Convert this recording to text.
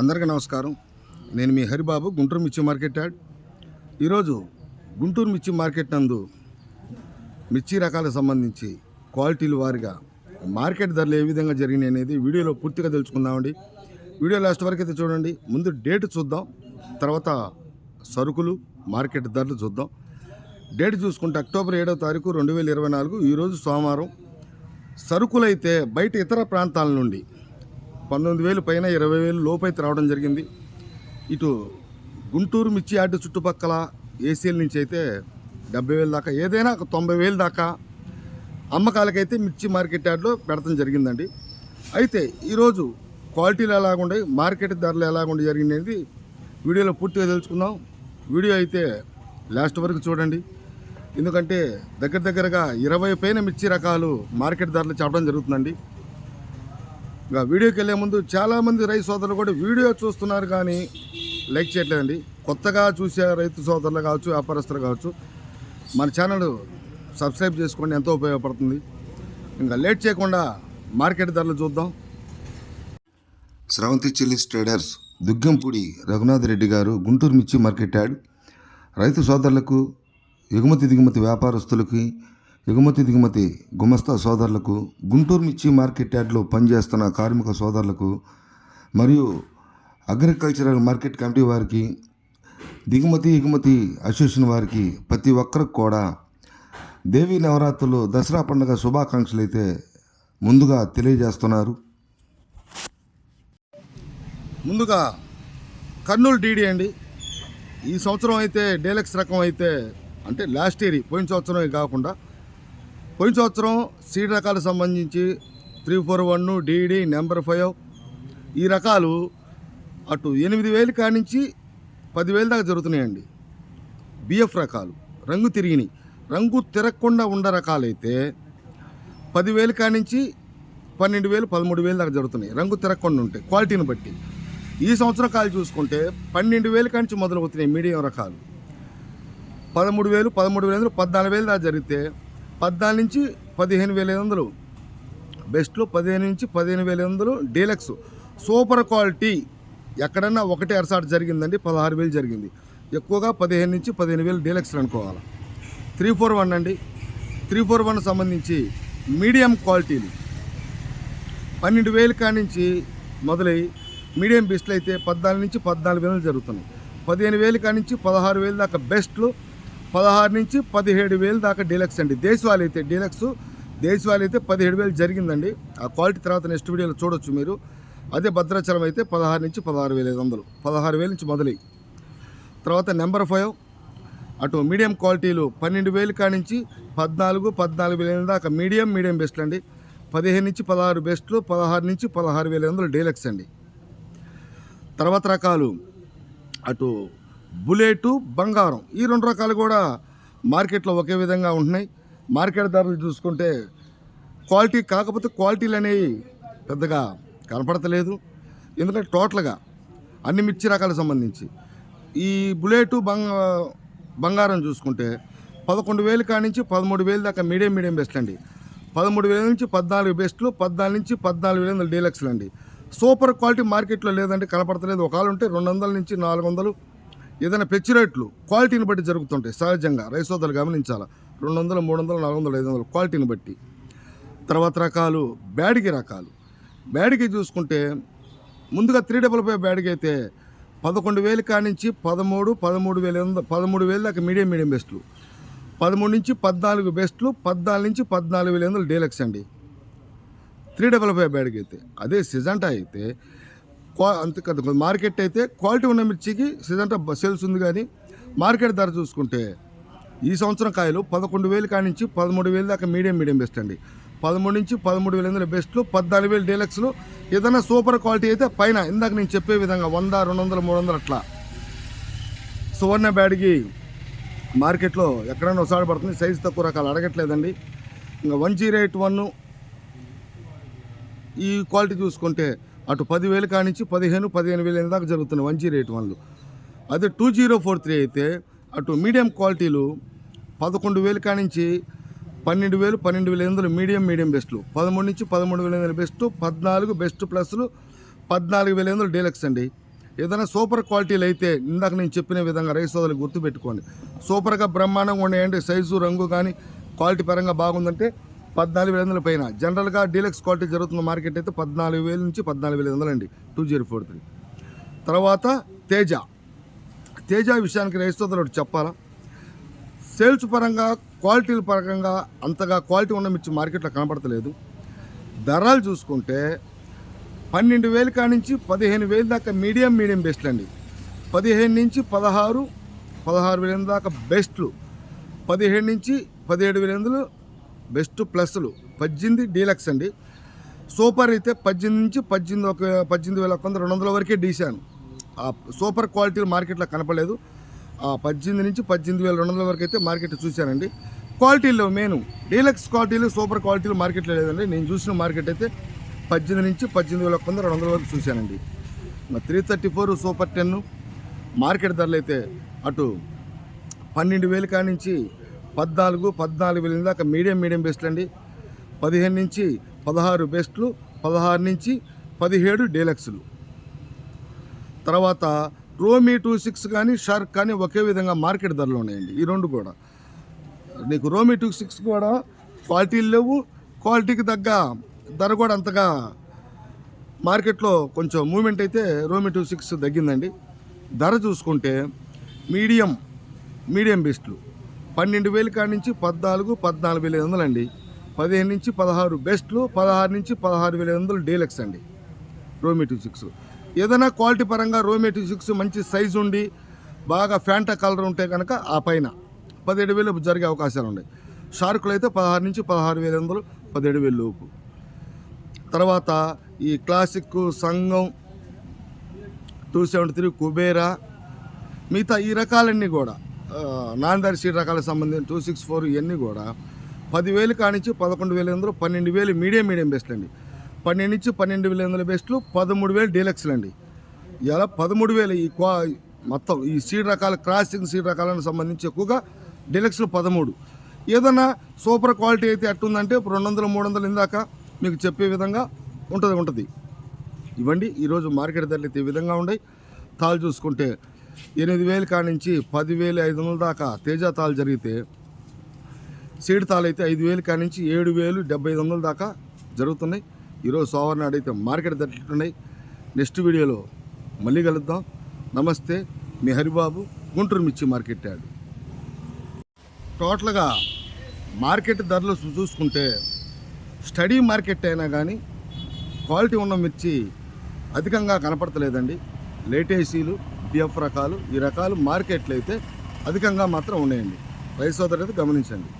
అందరికీ నమస్కారం. నేను మీ హరిబాబు గుంటూరు మిర్చి మార్కెట్ యాడ్. ఈరోజు గుంటూరు మిర్చి మార్కెట్ నందు మిర్చి రకాలకు సంబంధించి క్వాలిటీలు వారిగా మార్కెట్ ధరలు ఏ విధంగా జరిగినాయి అనేది వీడియోలో పూర్తిగా తెలుసుకుందామండి. వీడియో లాస్ట్ వరకు అయితే చూడండి. ముందు డేట్ చూద్దాం. తర్వాత సరుకులు మార్కెట్ ధరలు చూద్దాం. డేట్ చూసుకుంటే అక్టోబర్ ఏడవ తారీఖు రెండు వేల ఇరవై నాలుగు ఈరోజు సోమవారం. సరుకులైతే బయట ఇతర ప్రాంతాల నుండి పంతొమ్మిది వేలు పైన ఇరవై వేలు లోపైతే రావడం జరిగింది. ఇటు గుంటూరు మిర్చి యార్డు చుట్టుపక్కల ఏసీఎల్ నుంచి అయితే డెబ్బై వేలు దాకా ఏదైనా ఒక తొంభై వేలు దాకా అమ్మకాలకైతే మిర్చి మార్కెట్ యార్డ్లో పెడతం జరిగిందండి. అయితే ఈరోజు క్వాలిటీలు ఎలాగుండే మార్కెట్ ధరలు ఎలాగుండే జరిగింది వీడియోలో పూర్తిగా తెలుసుకుందాం. వీడియో అయితే లాస్ట్ వరకు చూడండి. ఎందుకంటే దగ్గర దగ్గరగా ఇరవై పైన మిర్చి రకాలు మార్కెట్ ధరలు చెప్పడం జరుగుతుందండి. ఇంకా వీడియోకి వెళ్ళే ముందు చాలామంది రైతు సోదరులు కూడా వీడియో చూస్తున్నారు కానీ లైక్ చేయట్లేదండి కొత్తగా చూసే రైతు సోదరులు కావచ్చు వ్యాపారస్తులు కావచ్చు మన ఛానల్ సబ్స్క్రైబ్ చేసుకోండి ఎంతో ఉపయోగపడుతుంది. ఇంకా లేట్ చేయకుండా మార్కెట్ ధరలు చూద్దాం. శ్రవంతి చిల్లీస్ ట్రేడర్స్ దుగ్గంపూడి రఘునాథ్ రెడ్డి గారు గుంటూరు మిర్చి మార్కెట్ యాడ్ రైతు సోదరులకు ఎగుమతి దిగుమతి వ్యాపారస్తులకి ఎగుమతి దిగుమతి గుమస్తా సోదరులకు గుంటూరు మిర్చి మార్కెట్ యార్డ్లో పనిచేస్తున్న కార్మిక సోదరులకు మరియు అగ్రికల్చరల్ మార్కెట్ కమిటీ వారికి దిగుమతి ఎగుమతి అసోసియేషన్ వారికి ప్రతి ఒక్కరికి కూడా దేవీ నవరాత్రులు దసరా పండుగ శుభాకాంక్షలు అయితే ముందుగా తెలియజేస్తున్నారు. ముందుగా కర్నూలు డీడీ అండి. ఈ సంవత్సరం అయితే డేలక్స్ రకం అయితే అంటే లాస్ట్ ఇయర్ పోయిన సంవత్సరమే కాకుండా పోయిన సంవత్సరం సీడ్ రకాలకు సంబంధించి three four one DD number five ఈ రకాలు అటు ఎనిమిది వేలు కానించి పదివేలు దాకా జరుగుతున్నాయండి. బిఎఫ్ రకాలు రంగు తిరిగినాయి. రంగు తిరగకుండా ఉండ రకాలైతే పదివేలు కానించి పన్నెండు వేలు పదమూడు వేలు దాకా జరుగుతున్నాయి. రంగు తిరగకుండా ఉంటాయి క్వాలిటీని బట్టి. ఈ సంవత్సరం కాలు చూసుకుంటే పన్నెండు వేలు కానించి మొదలవుతున్నాయి మీడియం రకాలు. పదమూడు వేలు పదమూడు వేల పద్నాలుగు వేలు దాకా జరిగితే పద్నాలుగు నుంచి పదిహేను వేల ఐదు వందలు. బెస్ట్లో పదిహేను నుంచి పదిహేను వేల ఐదు వందలు. డీలక్స్ సూపర్ క్వాలిటీ ఎక్కడన్నా ఒకటే అరసాటు జరిగిందండి. పదహారు వేలు జరిగింది. ఎక్కువగా పదిహేను నుంచి పదిహేను వేలు డీలక్స్ అనుకోవాలి. త్రీ ఫోర్ వన్ అండి. త్రీ ఫోర్ వన్ సంబంధించి మీడియం క్వాలిటీలు. పన్నెండు వేలు కానించి మొదలై మీడియం బెస్ట్లు అయితే పద్నాలుగు నుంచి పద్నాలుగు వేలు జరుగుతున్నాయి. పదిహేను వేలు కానించి పదహారు వేలు దాకా బెస్ట్లు పదహారు నుంచి పదిహేడు వేలు దాకా డీలక్స్ అండి. దేశవాళీ అయితే డీలక్స్ దేశవాళీ అయితే పదిహేడు వేలు జరిగిందండి. ఆ క్వాలిటీ తర్వాత నెక్స్ట్ వీడియోలో చూడొచ్చు మీరు. అదే భద్రాచలం అయితే పదహారు నుంచి పదహారు వేల ఐదు వందలు. పదహారు వేల నుంచి మొదలై. తర్వాత నెంబర్ ఫైవ్ అటు మీడియం క్వాలిటీలు పన్నెండు వేలు కానించి పద్నాలుగు పద్నాలుగు వేల దాకా మీడియం మీడియం బెస్ట్లు అండి. పదిహేను నుంచి పదహారు బెస్ట్లు పదహారు నుంచి పదహారు వేల ఐదు వందలు డీలక్స్ అండి. తర్వాత రకాలు. అటు బుల్లెటు బంగారం ఈ రెండు రకాలు కూడా మార్కెట్లో ఒకే విధంగా ఉంటున్నాయి. మార్కెట్ ధరలు చూసుకుంటే క్వాలిటీ కాకపోతే క్వాలిటీలు అనేవి పెద్దగా కనపడతలేదు. ఎందుకంటే టోటల్గా అన్ని మిర్చి రకాలకు సంబంధించి. ఈ బుల్లెటు బంగ బంగారం చూసుకుంటే పదకొండు వేలు కానించి పదమూడు వేలు దాకా మీడియం మీడియం బెస్ట్ అండి. పదమూడు వేల నుంచి పద్నాలుగు బెస్ట్లు పద్నాలుగు నుంచి పద్నాలుగు వేల వందల డీలక్స్లు అండి. సూపర్ క్వాలిటీ మార్కెట్లో లేదంటే కనపడతలేదు. ఒకవేళ ఉంటే రెండు వందల నుంచి నాలుగు వందలు ఏదైనా పెచ్చి రేట్లు క్వాలిటీని బట్టి జరుగుతుంటాయి. సహజంగా రైసోదలు గమనించాలి? రెండు వందలు మూడు వందలు నాలుగు వందలు ఐదు వందలు క్వాలిటీని బట్టి. తర్వాత రకాలు బ్యాడిగి రకాలు. బ్యాడిగి చూసుకుంటే ముందుగా త్రీ డబల్ ఫైవ్ బ్యాడిగి అయితే పదకొండు వేలు కానించి పదమూడు పదమూడు వేల పదమూడు వేలు దాకా మీడియం మీడియం బెస్ట్లు. పదమూడు నుంచి పద్నాలుగు బెస్ట్లు పద్నాలుగు నుంచి పద్నాలుగు వేల వందలు డీలక్స్ అండి. త్రీ డబల్ ఫైవ్ బ్యాడ్కి అయితే అదే సిజంటా అయితే అంత మార్కెట్ అయితే క్వాలిటీ ఉన్న మిర్చికి సిజంటా సేల్స్ ఉంది కానీ మార్కెట్ ధర చూసుకుంటే ఈ సంవత్సరం కాయలు పదకొండు వేలు కానించి పదమూడు వేలు దాకా మీడియం మీడియం బెస్ట్ అండి. పదమూడు నుంచి పదమూడు వేల ఎనిమిది బెస్ట్లు పద్నాలుగు వేలు డీలక్స్లు. ఏదైనా సూపర్ క్వాలిటీ అయితే పైన ఇందాక నేను చెప్పే విధంగా వంద రెండు వందలు మూడు వందలు అట్లా. సువర్ణ బ్యాడ్కి మార్కెట్లో ఎక్కడైనా ఒకసారి పడుతుంది. సైజు తక్కువ రకాలు అడగట్లేదండి. ఇంకా వన్ జీరో ఎయిట్ వన్ ఈ క్వాలిటీ చూసుకుంటే అటు పదివేలు కానించి పదిహేను పదిహేను వేలు దాకా జరుగుతున్నాయి వన్ జీరో ఎయిట్ వన్లు. అదే టూ జీరో ఫోర్ త్రీ అయితే అటు మీడియం క్వాలిటీలు పదకొండు వేలు కానించి పన్నెండు వేలు పన్నెండు వేల ఎనిమిది మీడియం మీడియం బెస్ట్లు. పదమూడు నుంచి పదమూడు వేల ఎనిమిది బెస్ట్ పద్నాలుగు బెస్ట్ ప్లస్లు పద్నాలుగు వేల ఎనిమిది డీలక్స్ అండి. ఏదైనా సూపర్ క్వాలిటీలు అయితే ఇందాక నేను చెప్పిన విధంగా రైస్ సోదరులు గుర్తుపెట్టుకోండి. సూపర్గా బ్రహ్మాండంగా ఉన్నాయండి సైజు రంగు కానీ క్వాలిటీ పరంగా బాగుందంటే పద్నాలుగు వేల వందల పైన. జనరల్గా డీలక్స్ క్వాలిటీ జరుగుతున్న మార్కెట్ అయితే పద్నాలుగు వేల నుంచి పద్నాలుగు వేల వందలు అండి టూ జీరో ఫోర్ త్రీ. తర్వాత తేజ. తేజ విషయానికి రైస్ ఒకటి చెప్పాలా? సేల్స్ పరంగా క్వాలిటీల పరంగా అంతగా క్వాలిటీ ఉన్న మిర్చి మార్కెట్లో కనపడతలేదు. ధరలు చూసుకుంటే పన్నెండు వేలు కానించి పదిహేను వేలు దాకా మీడియం మీడియం బెస్ట్లు అండి. పదిహేను నుంచి పదహారు పదహారు వేల దాకా బెస్ట్లు. పదిహేడు నుంచి పదిహేడు వేల ఎనిమిదిలు బెస్ట్ ప్లస్లు పద్దెనిమిది డీలక్స్ అండి. సూపర్ అయితే పద్దెనిమిది నుంచి పద్దెనిమిది ఒక పద్దెనిమిది వేల ఒక వంద రెండు వందల వరకే డీసాను ఆ సూపర్ క్వాలిటీలు మార్కెట్లో కనపడలేదు. ఆ పద్దెనిమిది నుంచి పద్దెనిమిది వేల రెండు వందల వరకు అయితే మార్కెట్ చూశానండి. క్వాలిటీలో మెయిన్ డీలక్స్ క్వాలిటీలు సూపర్ క్వాలిటీలు మార్కెట్లో లేదండి. నేను చూసిన మార్కెట్ అయితే పద్దెనిమిది నుంచి పద్దెనిమిది వేల ఒక వంద రెండు వందల వరకు చూశానండి. Three thirty four super ten market ధరలు అయితే అటు పన్నెండు వేలు కానించి పద్నాలుగు పద్నాలుగు వేల దాకా మీడియం మీడియం బెస్ట్లు అండి. పదిహేను నుంచి పదహారు బెస్ట్లు పదహారు నుంచి పదిహేడు డీలక్స్లు. తర్వాత రోమీ టూ సిక్స్ కానీ షార్క్ కానీ ఒకే విధంగా మార్కెట్ ధరలు ఉన్నాయండి. ఈ రెండు కూడా. నీకు రోమీ టూ సిక్స్ కూడా క్వాలిటీలు లేవు క్వాలిటీకి తగ్గ ధర కూడా అంతగా మార్కెట్లో కొంచెం మూమెంట్ అయితే రోమీ టూ సిక్స్ తగ్గిందండి. ధర చూసుకుంటే మీడియం మీడియం బెస్ట్లు. పన్నెండు వేలు కాడి నుంచి పద్నాలుగు పద్నాలుగు వేల ఐదు వందలు అండి పదిహేను నుంచి పదహారు బెస్ట్లు పదహారు నుంచి పదహారు వేల ఐదు వందలు డీలక్స్ అండి. రోమేటివ్ సిక్స్. ఏదైనా క్వాలిటీ పరంగా రోమేటివ్ సిక్స్ మంచి సైజు ఉండి బాగా ఫ్యాంటా కలర్ ఉంటే కనుక ఆ పైన పదిహేడు వేలు జరిగే అవకాశాలు ఉన్నాయి. షార్కులు అయితే పదహారు నుంచి పదహారు వేల వందలు పదిహేడు వేలు లోపు. తర్వాత ఈ క్లాసిక్ సంఘం టూ సెవెంటీ త్రీ కుబేరా మిగతా ఈ రకాలన్నీ కూడా. ఆ, నాందారి సీడ్ రకాలకు సంబంధించిన టూ సిక్స్ ఫోర్ ఇవన్నీ కూడా పదివేలు కానించి పదకొండు వేల ఎందులో పన్నెండు వేలు మీడియం మీడియం బెస్ట్లు అండి. పన్నెండు నుంచి పన్నెండు వేల వందల బెస్ట్లు పదమూడు వేలు డీలక్స్లు అండి. ఇలా పదమూడు వేలు ఈ క్వా మొత్తం ఈ సీడ్ రకాల క్రాసింగ్ సీడ్ రకాలకు సంబంధించి ఎక్కువగా డీలక్స్లు పదమూడు. ఏదన్నా సూపర్ క్వాలిటీ అయితే ఎట్టుందంటే ఉందంటే రెండు వందలు మూడు వందలు ఇందాక మీకు చెప్పే విధంగా ఉంటుంది ఉంటుంది. ఇవ్వండి ఈరోజు మార్కెట్ ధరలు అయితే ఈ విధంగా ఉన్నాయి తాళ్ళు చూసుకుంటే ఎనిమిది వేలు కాడ నుంచి పదివేలు ఐదు వందల దాకా తేజ తాళ్ళు జరిగితే సీడ్ తాలు అయితే ఐదు వేలు కాడ నుంచి ఏడు వేలు డెబ్బై ఐదు వందల దాకా జరుగుతున్నాయి. ఈరోజు సోమవారం నాడు అయితే మార్కెట్ ధరలు నెక్స్ట్ వీడియోలో మళ్ళీ కలుద్దాం. నమస్తే మీ హరిబాబు గుంటూరు మిర్చి మార్కెట్ యాడ్. టోటల్గా మార్కెట్ ధరలు చూసుకుంటే స్టడీ మార్కెట్ అయినా కానీ క్వాలిటీ ఉన్న మిర్చి అధికంగా కనపడతలేదండి. లేటేసీలు పిఎఫ్ రకాలు ఈ రకాలు మార్కెట్లు అయితే అధికంగా మాత్రం ఉన్నాయండి. రైతు సోదరు అయితే గమనించండి.